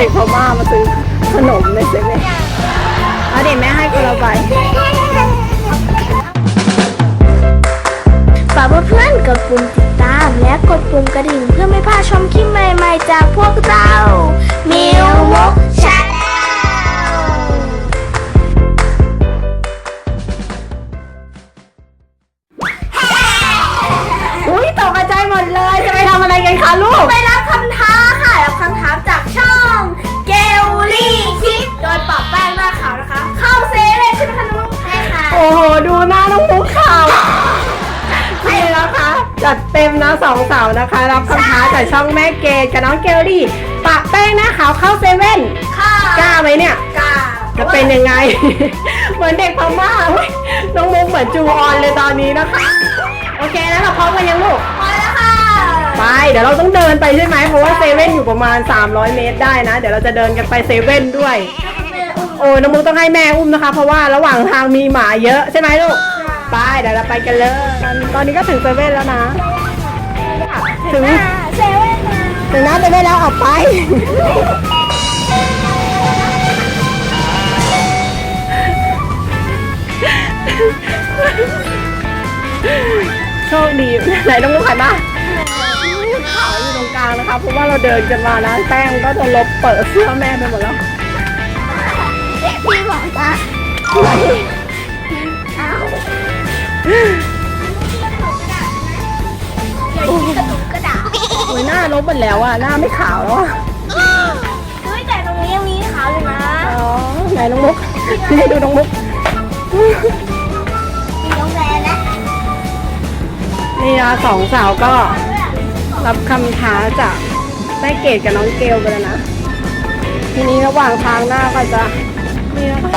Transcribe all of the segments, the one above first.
ด็กพม่ามาซื้อขนมในเซเว่นเอาเด็กแม่ให้คนละใบฝากเพื่อนๆกดปุ่มติดตาม และกดปุ่มกระดิ่งเพื่อไม่พลาดชมคลิปใหม่ๆจากพวกเรา มิวมกชา จัดเต็มนะสองสาวนะคะ รับคำท้าจากช่องแม่เกดกับน้องเกลลี่ปะแป้งหน้าขาวเข้าเซเว่นค่ะกล้าไหมเนี่ยกล้าจะเป็นยังไง เหมือนเด็กพม่าเว้ยน้องมุกเหมือนจูออนเลยตอนนี้นะคะ โอเคแล้วเราพร้อมกันยังลูก พอแล้วค่ะ ไป เดี๋ยวเราต้องเดินไปใช่ไหมเพราะว่าเซเว่นอยู่ประมาณ 300 เมตรได้นะ เดี๋ยวเราจะเดินกันไปเซเว่นด้วย โอ้ยน้องมุกต้องให้แม่อุ้มนะคะ เพราะว่าระหว่างทางมีหมาเยอะใช่ไหมลูก ไปเดี๋ยวเราไปกันเลยตอนนี้ก็ถึงเซเว่นแล้วนะ ถึงเซเว่นมาถึงหน้าเซเว่นแล้วออกไป โชคดีไหนน้องมุกขายบ้างขาวอยู่ตรงกลางนะคะเพราะว่าเราเดินกันมานะแป้งก็จะลบเปิดเสื้อแม่ไปหมดแล้ว ลบหมดแล้วอะหน้าไม่ขาวแล้วอะเฮ้ยแต่ตรงนี้ยังมีขาวอยู่นะอ๋อไหนน้องมุกนี่ดูน้องมุก มีน้องแดงนะนี่นะสองสาวก็รับคำท้าจากแม่เกดกับน้องเกลไปแล้วนะ ทีนี้ระหว่างทางหน้าก็จะนี่นะคะ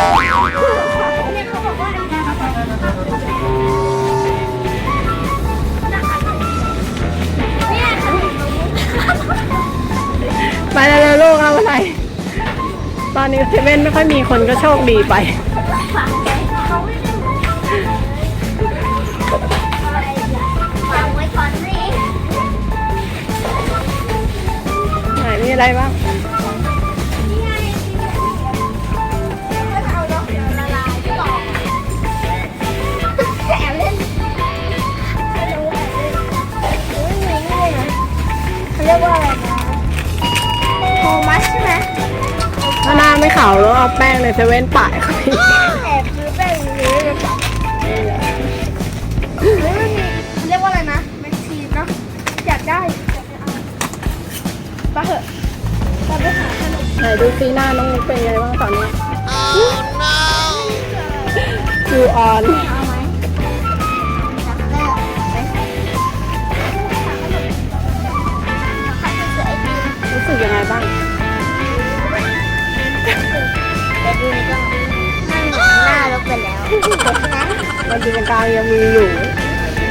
ไปเร็วๆลูกเอาอะไร ตอนนี้เซเว่นไม่ค่อยมีคนก็โชคดีไปไว้เขาไม่ไว้ก่อนสิไหนมีอะไรบ้าง นี่ไงก็จะเอาน้องเดี๋ยวละลายที่บอกแอบเล่นไม่รู้แอบเล่นอุ้ยมีงูนะเขาเรียกว่าอะไรนะ มัสใช่ไหมถ้าหน้าไม่ขาวแล้วเอาแป้งในเซเว่นป่ายเข้าไปแอบซื้อแป้งนี้เลยค่ะเฮ้ยมันมีเรียกว่าอะไรนะแม็กซีนเนาะอยากได้อยากไปเอาไปเถอะไปไปหาขนมไหนดูซีหน้าน้องมุกเป็นไงบ้างตอนนี้จูออน เอาไหมอยากได้ไปใส่ใครจะซื้อไอติม รู้สึกยังไงบ้าง มันจริงกลางยังมีอยู่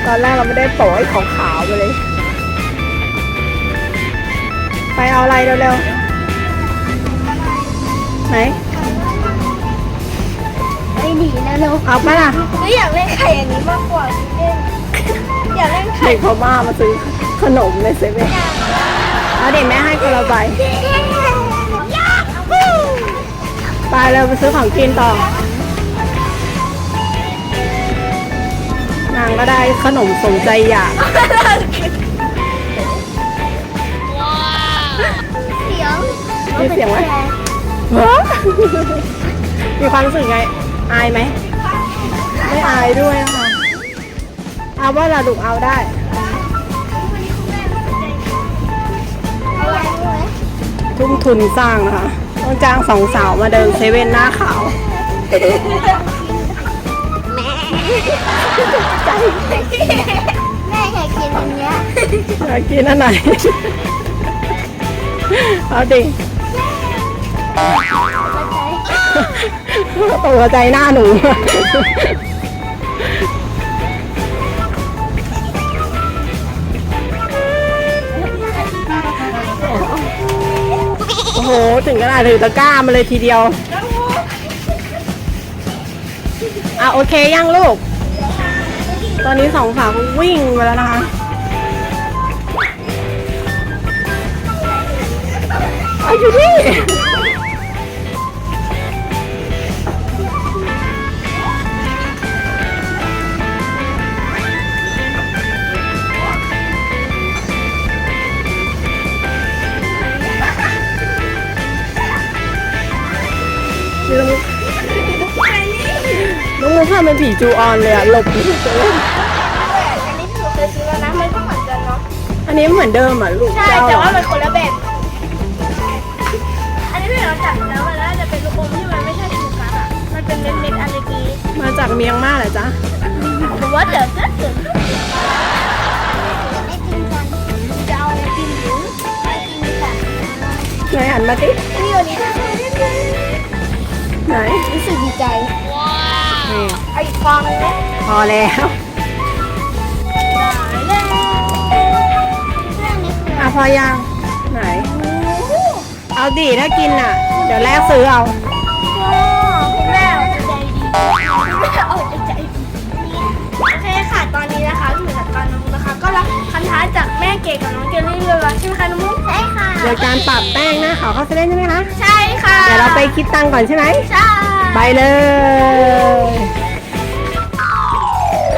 ตอนแรกเราไม่ได้โปะไอ้ของขาวๆไปเลย ไปเอาอะไรเร็วๆ ไหน ไม่ดีนะลูกเอาปะล่ะหนูอยากเล่นไข่อันนี้มากกว่าที่เล่นอยากเล่นไข่เด็กพม่ามาซื้อขนมในเซเว่นเอาเด็กแม่ให้คนละใบยากฮู้ไปเร็วไปซื้อของกินต่อางก็ได้ขนมสมใจอยาก เสียงมีเสียงไหม มีความรู้สึกไง อายไหม ไม่อายด้วยนะคะเอาว่าเราดุเอาได้ อะไรรู้ไหมทุ่มทุนสร้างนะคะ ต้องจ้างสองสาวมาเดินเซเว่นหน้าขาวใจ แม่อยากกินอันเนี้ยอยากกินอันไหน เอาดิตกใจหน้าหนูโอ้โห ถึงขนาดถือตะกร้ามาเลยทีเดียว อะโอเคยังลูก ตอนนี้สองสาววิ่งไปแล้วนะคะอายู่นี่ มุกทำเป็นผีจูออนเลยอะหลบอยู่เซเว่นอันนี้ที่หนูเคยซื้อแล้วนะ มันก็เหมือนกันเนาะ อันนี้เหมือนเดิมอะลูกใช่ เจ้แต่ว่ามันคนละแบบ อันนี้ที่เราจับแล้วมันน่าจะเป็นลูกอมที่มันไม่ใช่ชูการ์ดอะมันเป็นเม็ดๆอะไรกีมาจากเมียงมาเหรอจ๊ะหรือว่าเดี๋ยวจะถึงไม่กินกันจะเอาอะไรกินหรือไม่กินกันไหนหันมาสินี่วันนี้ไหนรู้สึกดีใจ นี่ไอ้ฟองเลยนะพอแล้วเรื่องนี้คืออะพอยังไหน เอาดิถ้ากินอะ เดี๋ยวแลกซื้อเอา คุณแม่เอาใจดีคุณแม่เอาใจดีโอเคค่ะตอนนี้นะคะพี่หมิวกับตอนน้องนะคะ ก็รับคำท้าจากแม่เก๋กับน้องเกลลี่เลยใช่ไหมคะน้องมุกใช่ค่ะโดยการปรับแป้งหนะขาวเข้าเซเว่นใช่ไหมคะ ใช่ค่ะ เดี๋ยวเราไปคิดตังค์ก่อนใช่ไหม ใช่ ไปเลย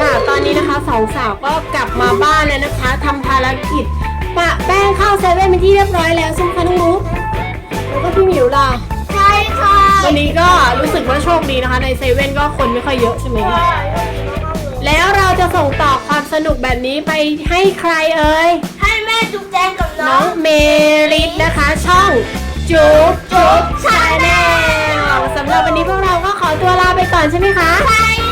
ค่ะตอนนี้นะคะสองสาวก็กลับมาบ้านแล้วนะคะทำภารกิจปะแป้งเข้าเซเว่นเป็นที่เรียบร้อยแล้วใช่ไหมคะน้องมุกแล้วก็พี่หมิวล่ะใช่ค่ะวันนี้ก็รู้สึกว่าโชคดีนะคะ ในเซเว่นก็คนไม่ค่อยเยอะใช่ไหมคะแล้วเราจะส่งต่อความสนุกแบบนี้ไปให้ใครเอ่ยให้แม่จุ๊บแจงกับน้น้อองงเมริดนะคะ ช่องจุ๊บจุ๊บชาแนล สำหรับวันนี้พวกเราก็ขอตัวลาไปก่อนใช่ไหมคะ ใช่